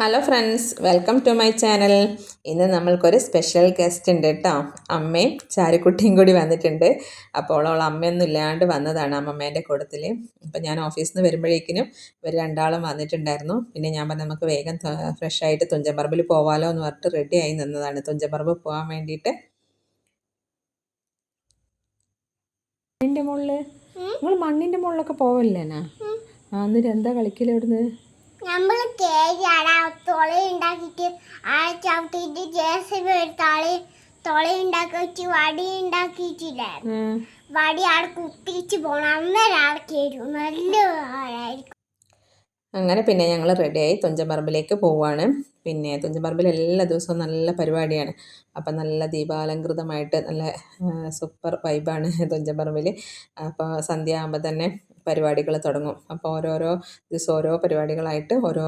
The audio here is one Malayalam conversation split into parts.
Hello friends welcome to my channel ഇന്ന് നമ്മൾക്കൊരു സ്പെഷ്യൽ ഗസ്റ്റ് ഉണ്ട് കേട്ടോ അമ്മയും ചാരുക്കുട്ടിയും കൂടി വന്നിട്ടുണ്ട്. അപ്പോൾ അവൾ അമ്മയൊന്നും ഇല്ലാണ്ട് വന്നതാണ് അമ്മമ്മേന്റെ കൂട്ടത്തിൽ അപ്പോൾ ഞാൻ ഓഫീസിൽ നിന്ന് വരുമ്പോഴേക്കിനും ഇവർ രണ്ടാളും വന്നിട്ടുണ്ടായിരുന്നു. പിന്നെ ഞാൻ പറഞ്ഞു നമുക്ക് വേഗം ഫ്രഷ് ആയിട്ട് തുഞ്ചമ്പറമ്പിൽ പോവാലോ എന്ന് പറഞ്ഞിട്ട് റെഡി ആയി നിന്നതാണ്. തുഞ്ചമ്പറമ്പ് പോകാൻ വേണ്ടിയിട്ട്. മണ്ണിന്റെ മുകളിൽ നിങ്ങൾ മണ്ണിന്റെ മുകളിലൊക്കെ പോവല്ലേനാ ആ എന്നിട്ട് എന്താ കളിക്കൽ ഇവിടുന്ന് കേജാടാ തൊള ഉണ്ടാക്കിട്ട് ആ ചവിട്ടിട്ട് ജെ സി ബി ഒരു തളി തൊള ഉണ്ടാക്കി വെച്ച് വടി ഉണ്ടാക്കിയിട്ടില്ലേ വടി അവിടെ കുത്തിച്ച് പോണം. അന്നേരം കയറും നല്ല ആളായിരിക്കും. അങ്ങനെ പിന്നെ ഞങ്ങൾ റെഡിയായി തുഞ്ചമ്പറമ്പിലേക്ക് പോവുകയാണ് പിന്നെ തുഞ്ചമ്പറമ്പിൽ എല്ലാ ദിവസവും നല്ല പരിപാടിയാണ്. അപ്പം നല്ല ദീപാലങ്കൃതമായിട്ട് നല്ല സൂപ്പർ വൈബാണ് തുഞ്ചമ്പറമ്പിൽ അപ്പോൾ സന്ധ്യ ആകുമ്പോൾ തന്നെ പരിപാടികൾ തുടങ്ങും. അപ്പോൾ ഓരോരോ ദിവസം ഓരോ പരിപാടികളായിട്ട് ഓരോ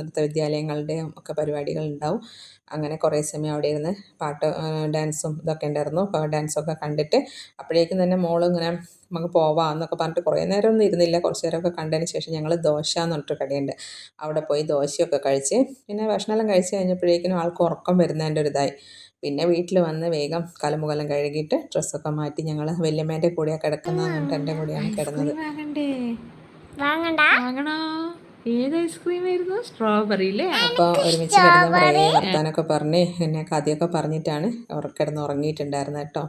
നൃത്ത വിദ്യാലയങ്ങളുടെയും ഒക്കെ പരിപാടികൾ ഉണ്ടാവും. അങ്ങനെ കുറേ സമയം അവിടെ ഇരുന്ന് പാട്ട് ഡാൻസും ഇതൊക്കെ ഉണ്ടായിരുന്നു. അപ്പോൾ ഡാൻസൊക്കെ കണ്ടിട്ട് അപ്പോഴേക്കും തന്നെ മോൾ ഇങ്ങനെ നമുക്ക് പോവാം എന്നൊക്കെ പറഞ്ഞിട്ട് കുറേ നേരം ഒന്നും ഇരുന്നില്ല. കുറച്ച് നേരമൊക്കെ കണ്ടതിന് ശേഷം ഞങ്ങൾ ദോശ എന്ന് പറഞ്ഞിട്ട് കടയുണ്ട്. അവിടെ പോയി ദോശയൊക്കെ കഴിച്ച് പിന്നെ ഭക്ഷണമെല്ലാം കഴിച്ച് കഴിഞ്ഞപ്പോഴേക്കും ആൾക്ക് ഉറക്കം വരുന്നതിന്റെ ഒരു ഇതായി. പിന്നെ വീട്ടിൽ വന്ന് വേഗം കലമുകലം കഴുകിയിട്ട് ഡ്രസ്സൊക്കെ മാറ്റി ഞങ്ങൾ വല്യമ്മേന്റെ കൂടെയാണ് കിടക്കുന്നത് എന്നിട്ട് എന്റെ കൂടെയാണ് കിടന്നത്. വാങ്ങണ്ട? വാങ്ങണോ? ഏത് സ്ട്രോബെറി അല്ലേ അപ്പോൾ ഒരുമിച്ച് കിടന്ന് കുറേ വർത്താനൊക്കെ പറഞ്ഞ് പിന്നെ കഥയൊക്കെ പറഞ്ഞിട്ടാണ് അവർ കിടന്ന് ഉറങ്ങിയിട്ടുണ്ടായിരുന്നത് കേട്ടോ.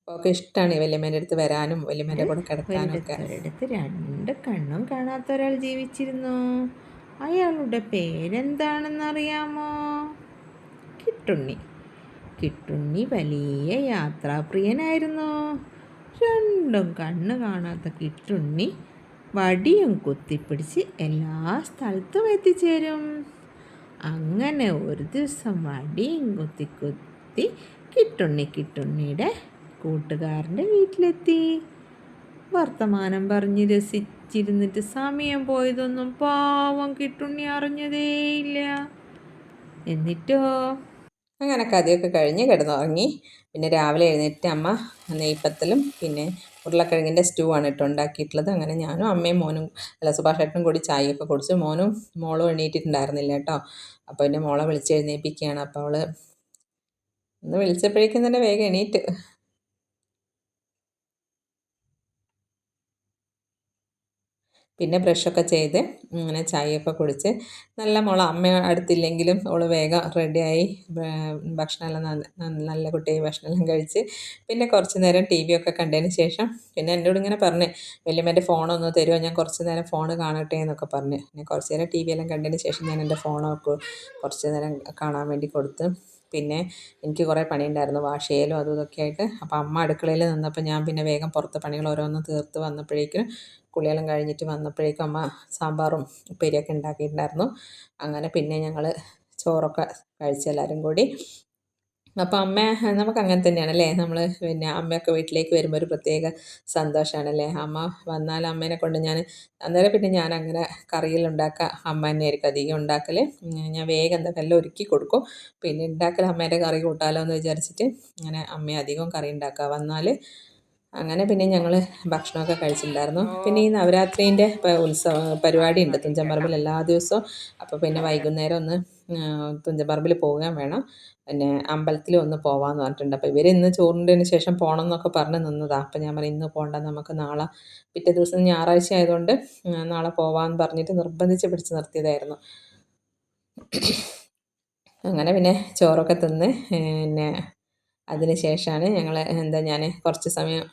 അപ്പോൾ ഒക്കെ ഇഷ്ടമാണ് വല്യമ്മേന്റെ അടുത്ത് വരാനും വല്യമ്മേന്റെ കൂടെ കിടക്കാനും ഒക്കെ അടുത്ത് രണ്ട് കണ്ണും കാണാത്ത ഒരാൾ ജീവിച്ചിരുന്നു. അയാളുടെ പേരെന്താണെന്നറിയാമോ? കിട്ടുണ്ണി. കിട്ടുണ്ണി വലിയ യാത്രാപ്രിയനായിരുന്നു. രണ്ടും കണ്ണ് കാണാത്ത കിട്ടുണ്ണി വടിയും കുത്തിപ്പിടിച്ച് എല്ലാ സ്ഥലത്തും എത്തിച്ചേരും. അങ്ങനെ ഒരു ദിവസം വടിയും കുത്തി കുത്തി കിട്ടുണ്ണി കിട്ടുണ്ണിയുടെ കൂട്ടുകാരന്റെ വീട്ടിലെത്തി. വർത്തമാനം പറഞ്ഞ് രസിച്ചിരുന്നിട്ട് സമയം പോയതൊന്നും പാവം കിട്ടുണ്ണി അറിഞ്ഞതേയില്ല. എന്നിട്ടോ? അങ്ങനെ കഥയൊക്കെ കഴിഞ്ഞ് കിടന്നുറങ്ങി. പിന്നെ രാവിലെ എഴുന്നേറ്റ് അമ്മ നെയ്പ്പത്തലും പിന്നെ ഉരുളക്കിഴങ്ങിന്റെ സ്റ്റൂ ആണ് ഇട്ട് ഉണ്ടാക്കിയിട്ടുള്ളത്. അങ്ങനെ ഞാനും അമ്മയും മോനും അല്ല സുഭാഷേട്ടനും കൂടി ചായയൊക്കെ കുടിച്ചു മോനും മോളും എണീറ്റിട്ടുണ്ടായിരുന്നില്ല കേട്ടോ. അപ്പോൾ എന്റെ മോളെ വിളിച്ച് എഴുന്നേൽപ്പിക്കുകയാണ്. അപ്പോൾ അവൾ ഒന്ന് വിളിച്ചപ്പോഴേക്കും തന്നെ വേഗം എണീറ്റ് പിന്നെ ബ്രഷൊക്കെ ചെയ്ത് ഇങ്ങനെ ചായയൊക്കെ കുടിച്ച് നല്ല മോളെ അമ്മ അടുത്തില്ലെങ്കിലും അവൾ വേഗം റെഡിയായി ഭക്ഷണമെല്ലാം നല്ല കുട്ടിയായി ഭക്ഷണമെല്ലാം കഴിച്ച് പിന്നെ കുറച്ച് നേരം ടി വി ഒക്കെ കണ്ടതിന് ശേഷം പിന്നെ എന്നോട് ഇങ്ങനെ പറഞ്ഞ് വലിയമ്മേന്റെ ഫോണൊന്ന് തരുമോ ഞാൻ കുറച്ച് നേരം ഫോൺ കാണട്ടെ എന്നൊക്കെ പറഞ്ഞ്. പിന്നെ കുറച്ച് നേരം ടി വി എല്ലാം കണ്ടതിന് ശേഷം ഞാൻ എന്റെ ഫോണൊക്കെ കുറച്ച് നേരം കാണാൻ വേണ്ടി കൊടുത്ത് പിന്നെ എനിക്ക് കുറേ പണിയുണ്ടായിരുന്നു വാഷ് ചെയ്യലും അതും ഇതൊക്കെ ആയിട്ട് അപ്പോൾ അമ്മ അടുക്കളയിൽ നിന്നപ്പോൾ ഞാൻ പിന്നെ വേഗം പുറത്തെ പണികൾ ഓരോന്ന് തീർത്ത് വന്നപ്പോഴേക്കും കുളിയെല്ലാം കഴിഞ്ഞിട്ട് വന്നപ്പോഴേക്കും അമ്മ സാമ്പാറും ഉപ്പേരിയൊക്കെ ഉണ്ടാക്കിയിട്ടുണ്ടായിരുന്നു. അങ്ങനെ പിന്നെ ഞങ്ങൾ ചോറൊക്കെ കഴിച്ച് എല്ലാവരും കൂടി അപ്പോൾ അമ്മ നമുക്ക് അങ്ങനെ തന്നെയാണ് അല്ലേ നമ്മൾ പിന്നെ അമ്മയൊക്കെ വീട്ടിലേക്ക് വരുമ്പോൾ ഒരു പ്രത്യേക സന്തോഷമാണല്ലേ അമ്മ വന്നാൽ അമ്മേനെ കൊണ്ട് ഞാൻ അന്നേരം പിന്നെ ഞാൻ അങ്ങനെ കറിയിൽ ഉണ്ടാക്കുക അമ്മ തന്നെയായിരിക്കും അധികം ഉണ്ടാക്കൽ ഞാൻ വേഗം എന്തൊക്കെ എല്ലാം ഒരുക്കി കൊടുക്കും. പിന്നെ ഉണ്ടാക്കൽ അമ്മേന്റെ കറി കൂട്ടാലോ എന്ന് വിചാരിച്ചിട്ട് അങ്ങനെ അമ്മ അധികം കറി ഉണ്ടാക്കുക. വന്നാൽ അങ്ങനെ പിന്നെ ഞങ്ങൾ ഭക്ഷണമൊക്കെ കഴിച്ചിട്ടുണ്ടായിരുന്നു. പിന്നെ ഈ നവരാത്രീന്റെ ഉത്സവ പരിപാടി ഉണ്ട് തുഞ്ചമ്പറമ്പിൽ എല്ലാ ദിവസവും. അപ്പോൾ പിന്നെ വൈകുന്നേരം ഒന്ന് തുഞ്ചമ്പറമ്പിൽ പോകാൻ വേണം. പിന്നെ അമ്പലത്തിൽ ഒന്ന് പോകാമെന്ന് പറഞ്ഞിട്ടുണ്ട്. അപ്പോൾ ഇവർ ഇന്ന് ചോറിന്റെ ശേഷം പോകണം എന്നൊക്കെ പറഞ്ഞ് നിന്നതാണ് അപ്പോൾ ഞാൻ പറഞ്ഞു ഇന്ന് പോകണ്ട നമുക്ക് നാളെ പിറ്റേ ദിവസം ഞായറാഴ്ച ആയതുകൊണ്ട് നാളെ പോകാമെന്ന് പറഞ്ഞിട്ട് നിർബന്ധിച്ച് പിടിച്ച് നിർത്തിയതായിരുന്നു. അങ്ങനെ പിന്നെ ചോറൊക്കെ തിന്ന് പിന്നെ അതിന് ശേഷമാണ് ഞങ്ങൾ എന്താ ഞാൻ കുറച്ച് സമയം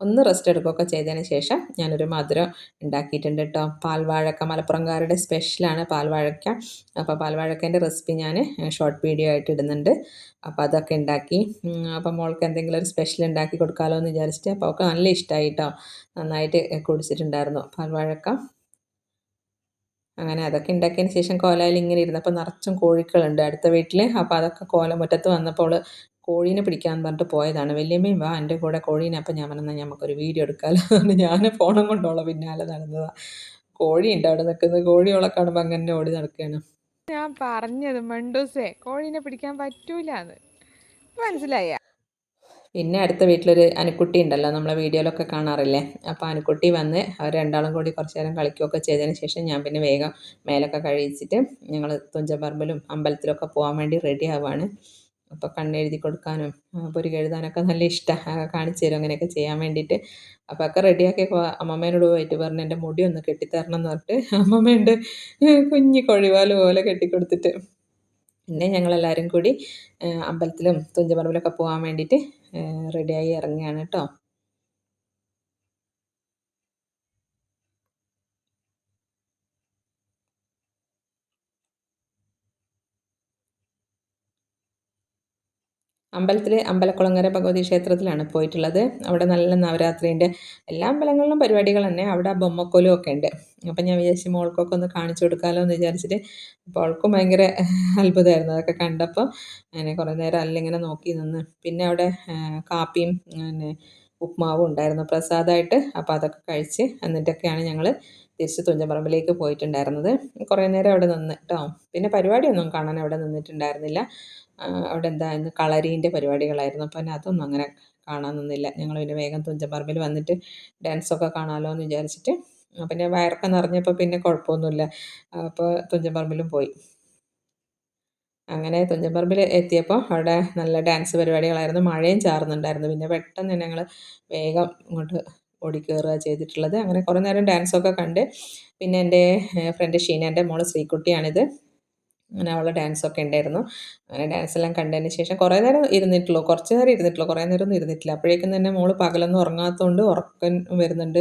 ഒന്ന് റെസ്റ്റ് എടുക്കുകയൊക്കെ ചെയ്തതിന് ശേഷം ഞാനൊരു മധുരം ഉണ്ടാക്കിയിട്ടുണ്ട് കേട്ടോ. പാൽവാഴക്ക മലപ്പുറംകാരുടെ സ്പെഷ്യലാണ് പാൽവാഴക്ക അപ്പോൾ പാൽവാഴക്കേന്റെ റെസിപ്പി ഞാൻ ഷോർട്ട് വീഡിയോ ആയിട്ട് ഇടുന്നുണ്ട്. അപ്പോൾ അതൊക്കെ ഉണ്ടാക്കി. അപ്പോൾ മോൾക്ക് എന്തെങ്കിലും ഒരു സ്പെഷ്യൽ ഉണ്ടാക്കി കൊടുക്കാമല്ലോ എന്ന് വിചാരിച്ചിട്ട് അപ്പോൾ അവൾക്ക് നല്ല ഇഷ്ടമായി കേട്ടോ. നന്നായിട്ട് കുടിച്ചിട്ടുണ്ടായിരുന്നു പാൽവാഴക്ക അങ്ങനെ അതൊക്കെ ഉണ്ടാക്കിയതിന് ശേഷം കോലയിൽ ഇങ്ങനെ ഇരുന്നപ്പോൾ നിറച്ചും കോഴിക്കളുണ്ട് അടുത്ത വീട്ടിൽ അപ്പോൾ അതൊക്കെ കോലമുറ്റത്ത് വന്നപ്പോൾ കോഴീനെ പിടിക്കാൻ പറഞ്ഞിട്ട് പോയതാണ്. വല്യമ്മയും വാ എന്റെ കൂടെ കോഴീനെ. അപ്പം ഞാൻ പറഞ്ഞാൽ നമുക്കൊരു വീഡിയോ എടുക്കാമല്ലോ അതുകൊണ്ട് ഞാൻ ഫോണും കൊണ്ടുള്ള പിന്നാലെ നടന്നതാണ് കോഴിയുണ്ട് അവിടെ നിൽക്കുന്നത്. കോഴിയോളെ കാണുമ്പോൾ അങ്ങനെ ഓടി നടക്കുകയാണ്. ഞാൻ പറഞ്ഞത് മണ്ടൂസേ കോഴീനെ പിടിക്കാൻ പറ്റൂല മനസ്സിലായ? പിന്നെ അടുത്ത വീട്ടിലൊരു അനുക്കുട്ടി ഉണ്ടല്ലോ നമ്മളെ വീഡിയോയിലൊക്കെ കാണാറില്ലേ? അപ്പോൾ അനുക്കുട്ടി വന്ന് അവർ രണ്ടാളും കൂടി കുറച്ച് നേരം കളിക്കുകയൊക്കെ ചെയ്തതിന് ശേഷം ഞാൻ പിന്നെ വേഗം മേലൊക്കെ കഴിച്ചിട്ട് ഞങ്ങൾ തുഞ്ചപ്പറമ്പിലും അമ്പലത്തിലൊക്കെ പോകാൻ വേണ്ടി റെഡി ആവുകയാണ് അപ്പോൾ കണ്ണെഴുതി കൊടുക്കാനും പൊരിക എഴുതാനൊക്കെ നല്ല ഇഷ്ടമാണ് കാണിച്ചു തരും അങ്ങനെയൊക്കെ ചെയ്യാൻ വേണ്ടിയിട്ട്. അപ്പോൾ ഒക്കെ റെഡിയാക്കി അമ്മമ്മേനോട് പോയിട്ട് പറഞ്ഞു എന്റെ മുടി ഒന്ന് കെട്ടിത്തരണം എന്ന് പറഞ്ഞിട്ട് അമ്മമ്മേന്റെ കുഞ്ഞി കൊഴിവാൽ പോലെ കെട്ടിക്കൊടുത്തിട്ട്. പിന്നെ ഞങ്ങളെല്ലാവരും കൂടി അമ്പലത്തിലും തുഞ്ചപ്പറമ്പിലൊക്കെ പോകാൻ വേണ്ടിയിട്ട് റെഡിയായി ഇറങ്ങുകയാണ് കേട്ടോ. അമ്പലത്തിൽ അമ്പലക്കുളങ്ങര ഭഗവതി ക്ഷേത്രത്തിലാണ് പോയിട്ടുള്ളത്. അവിടെ നല്ല നവരാത്രീന്റെ എല്ലാ അമ്പലങ്ങളിലും പരിപാടികൾ തന്നെ. അവിടെ ബൊമ്മക്കോലും ഒക്കെ ഉണ്ട്. അപ്പം ഞാൻ വിചാരിച്ചു മോൾക്കൊക്കെ ഒന്ന് കാണിച്ചു കൊടുക്കാമല്ലോ എന്ന് വിചാരിച്ചിട്ട് അപ്പോൾ അവൾക്കും ഭയങ്കര അത്ഭുതമായിരുന്നു അതൊക്കെ കണ്ടപ്പോൾ അങ്ങനെ കുറേ നേരം അല്ലിങ്ങനെ നോക്കി നിന്ന്. പിന്നെ അവിടെ കാപ്പിയും പിന്നെ ഉപ്മാവും ഉണ്ടായിരുന്നു പ്രസാദമായിട്ട് അപ്പോൾ അതൊക്കെ കഴിച്ച് എന്നിട്ടൊക്കെയാണ് ഞങ്ങൾ തിരിച്ച് തുഞ്ചമ്പറമ്പിലേക്ക് പോയിട്ടുണ്ടായിരുന്നത്. കുറേ നേരം അവിടെ നിന്ന് കേട്ടോ പിന്നെ പരിപാടിയൊന്നും കാണാൻ അവിടെ നിന്നിട്ടുണ്ടായിരുന്നില്ല. അവിടെ എന്തായിരുന്നു കളരീന്റെ പരിപാടികളായിരുന്നു. അപ്പോൾ അതൊന്നും അങ്ങനെ കാണാൻ നിന്നില്ല. ഞങ്ങൾ പിന്നെ വേഗം തുഞ്ചമ്പറമ്പിൽ വന്നിട്ട് ഡാൻസൊക്കെ കാണാമല്ലോ എന്ന് വിചാരിച്ചിട്ട് പിന്നെ വയറൊക്കെ നിറഞ്ഞപ്പോൾ പിന്നെ കുഴപ്പമൊന്നുമില്ല. അപ്പോൾ തുഞ്ചമ്പറമ്പിലും പോയി. അങ്ങനെ തുഞ്ചമ്പറമ്പിൽ എത്തിയപ്പോൾ അവിടെ നല്ല ഡാൻസ് പരിപാടികളായിരുന്നു. മഴയും ചാർന്നുണ്ടായിരുന്നു പിന്നെ പെട്ടെന്ന് തന്നെ ഞങ്ങൾ വേഗം ഇങ്ങോട്ട് ഓടിക്കയറുക ചെയ്തിട്ടുള്ളത്. അങ്ങനെ കുറേ നേരം ഡാൻസൊക്കെ കണ്ട് പിന്നെ എന്റെ ഫ്രണ്ട് ഷീനേന്റെ മോൾ ശ്രീകുട്ടിയാണിത്. അങ്ങനെ അവളെ ഡാൻസൊക്കെ ഉണ്ടായിരുന്നു. അങ്ങനെ ഡാൻസ് എല്ലാം കണ്ടതിന് ശേഷം കുറേ നേരം ഇരുന്നിട്ടുള്ളൂ. കുറച്ച് നേരം ഇരുന്നിട്ടുള്ളൂ. കുറേ നേരം ഒന്നും ഇരുന്നിട്ടില്ല. അപ്പോഴേക്കും തന്നെ മോൾ പകലൊന്നും ഉറങ്ങാത്തതുകൊണ്ട് ഉറക്കം വരുന്നുണ്ട്.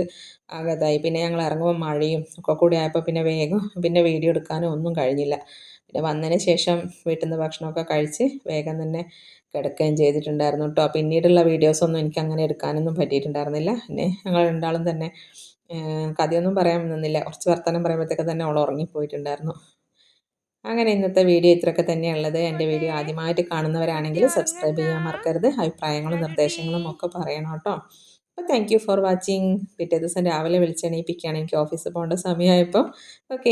ആകതായി പിന്നെ ഞങ്ങൾ ഇറങ്ങുമ്പോൾ മഴയും ഒക്കെ കൂടി ആയപ്പോൾ പിന്നെ വേഗം പിന്നെ വീഡിയോ എടുക്കാനും ഒന്നും കഴിഞ്ഞില്ല. പിന്നെ വന്നതിന് ശേഷം വീട്ടിൽ നിന്ന് ഭക്ഷണമൊക്കെ കഴിച്ച് വേഗം തന്നെ കിടക്കുകയും ചെയ്തിട്ടുണ്ടായിരുന്നു കേട്ടോ പിന്നീടുള്ള വീഡിയോസൊന്നും എനിക്ക് അങ്ങനെ എടുക്കാനൊന്നും പറ്റിയിട്ടുണ്ടായിരുന്നില്ല. പിന്നെ ഞങ്ങൾ രണ്ടാളും തന്നെ കഥയൊന്നും പറയാൻ നിന്നില്ല. കുറച്ച് വർത്തമാനം പറയുമ്പോഴത്തേക്ക് തന്നെ അവൾ ഉറങ്ങിപ്പോയിട്ടുണ്ടായിരുന്നു. അങ്ങനെ ഇന്നത്തെ വീഡിയോ ഇത്രയൊക്കെ തന്നെയുള്ളത്. എന്റെ വീഡിയോ ആദ്യമായിട്ട് കാണുന്നവരാണെങ്കിൽ സബ്സ്ക്രൈബ് ചെയ്യാൻ മറക്കരുത്. അഭിപ്രായങ്ങളും നിർദ്ദേശങ്ങളും ഒക്കെ പറയണം കേട്ടോ. അപ്പോൾ താങ്ക് യു ഫോർ വാച്ചിങ് പിറ്റേ ദിവസം രാവിലെ വിളിച്ചെണീപ്പിക്കുകയാണ് എനിക്ക് ഓഫീസിൽ പോകേണ്ട സമയമായപ്പോൾ. ഓക്കെ